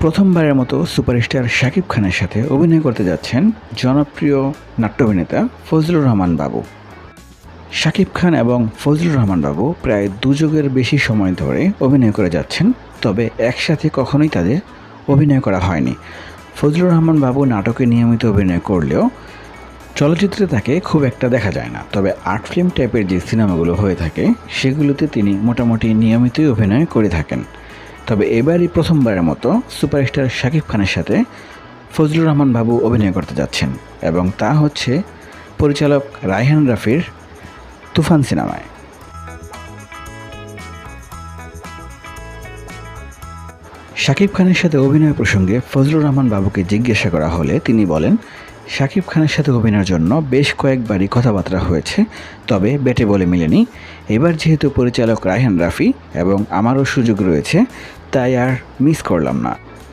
প্রথমবারের মতো সুপারস্টার শাকিব খানের সাথে অভিনয় করতে যাচ্ছেন জনপ্রিয় নাট্য অভিনেতা ফজলুর রহমান বাবু। শাকিব খান এবং ফজলুর রহমান বাবু প্রায় দুযোগের বেশি সময় ধরে অভিনয় করে যাচ্ছেন, তবে একসাথে কখনোই তাদের অভিনয় করা হয়নি। ফজলুর রহমান বাবু নাটকে নিয়মিত অভিনয় করলেও চলচ্চিত্রে তাকে খুব একটা দেখা যায় না। তবে আর্ট ফিল্ম টাইপের যে সিনেমাগুলো হয়ে থাকে, সেগুলোতে তিনি মোটামুটি নিয়মিতই অভিনয় করে থাকেন। তবে এবারই প্রথমবারের মতো সুপারস্টার শাকিব খানের সাথে ফজলুর রহমান বাবু অভিনয় করতে যাচ্ছেন এবং তা হচ্ছে পরিচালক রায়হান রাফির তুফান সিনেমায়। শাকিব খানের সাথে অভিনয় প্রসঙ্গে ফজলুর রহমান বাবুকে জিজ্ঞাসা করা হলে তিনি বলেন শাকিব খানের সাথে অভিনয়ের জন্য বেশ কয়েকবারই কথাবার্তা হয়েছে, তবে বেটে বলে মিলেনি। এবার যেহেতু পরিচালক রায়হান রাফি এবং আমারও সুযোগ রয়েছে, তাই আর মিস করলাম না।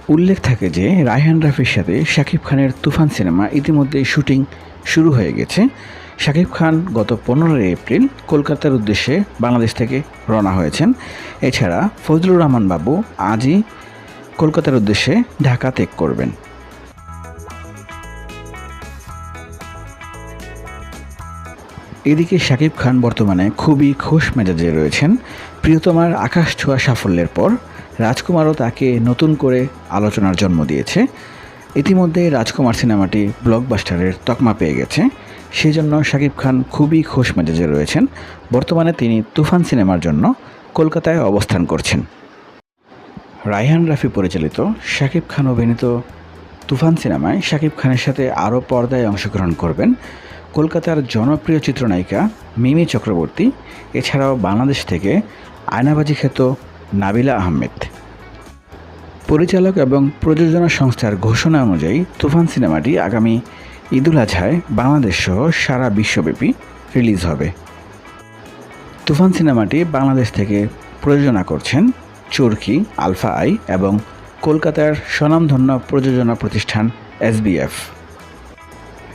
উল্লেখ থাকে যে, রায়হান রাফির সাথে শাকিব খানের তুফান সিনেমা ইতিমধ্যেই শুটিং শুরু হয়ে গেছে। শাকিব খান গত পনেরোই এপ্রিল কলকাতার উদ্দেশ্যে বাংলাদেশ থেকে রওনা হয়েছেন। এছাড়া ফজলুর রহমান বাবু আজই কলকাতার উদ্দেশ্যে ঢাকা ত্যাগ করবেন। এদিকে শাকিব খান বর্তমানে খুবই খোশ মেজাজে রয়েছেন। প্রিয়তমার আকাশ ছোঁয়া সাফল্যের পর রাজকুমারও তাকে নতুন করে আলোচনার জন্ম দিয়েছে। ইতিমধ্যে রাজকুমার সিনেমাটি ব্লকবাস্টারের তকমা পেয়ে গেছে। সেই জন্য শাকিব খান খুবই খোশ মেজাজে রয়েছেন। বর্তমানে তিনি তুফান সিনেমার জন্য কলকাতায় অবস্থান করছেন। রায়হান রাফি পরিচালিত শাকিব খান অভিনীত তুফান সিনেমায় শাকিব খানের সাথে আরও পর্দায় অংশগ্রহণ করবেন। কলকাতার জনপ্রিয় চিত্রনায়িকা মিমি চক্রবর্তী, এছাড়াও বাংলাদেশ থেকে আয়নাবাজি খ্যাত নাবিলা আহমেদ। পরিচালক এবং প্রযোজনা সংস্থার ঘোষণা অনুযায়ী তুফান সিনেমাটি আগামী ঈদুল আজহায় বাংলাদেশ সহ সারা বিশ্বব্যাপী রিলিজ হবে। তুফান সিনেমাটি বাংলাদেশ থেকে প্রযোজনা করছেন চরকি, আলফা আই এবং কলকাতার স্বনামধন্য প্রযোজনা প্রতিষ্ঠান এসবিএফ।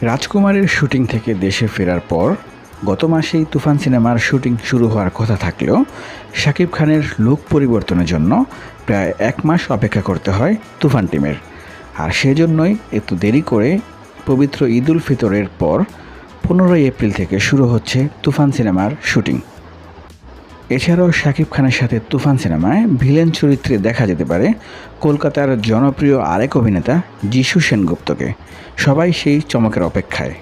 রাজকুমারের শুটিং থেকে দেশে ফেরার পর গত মাসেই তুফান সিনেমার শুটিং শুরু হওয়ার কথা থাকলেও শাকিব খানের লুক পরিবর্তনের জন্য প্রায় এক মাস অপেক্ষা করতে হয় তুফান টিমের। আর সেজন্যই একটু দেরি করে পবিত্র ঈদুল ফিতরের পর পনেরোই এপ্রিল থেকে শুরু হচ্ছে তুফান সিনেমার শুটিং। এছাড়াও শাকিব খানের সাথে তুফান সিনেমায় ভিলেন চরিত্রে দেখা যেতে পারে কলকাতার জনপ্রিয় আরেক অভিনেতা যিশু সেনগুপ্তকে। সবাই সেই চমকের অপেক্ষায়।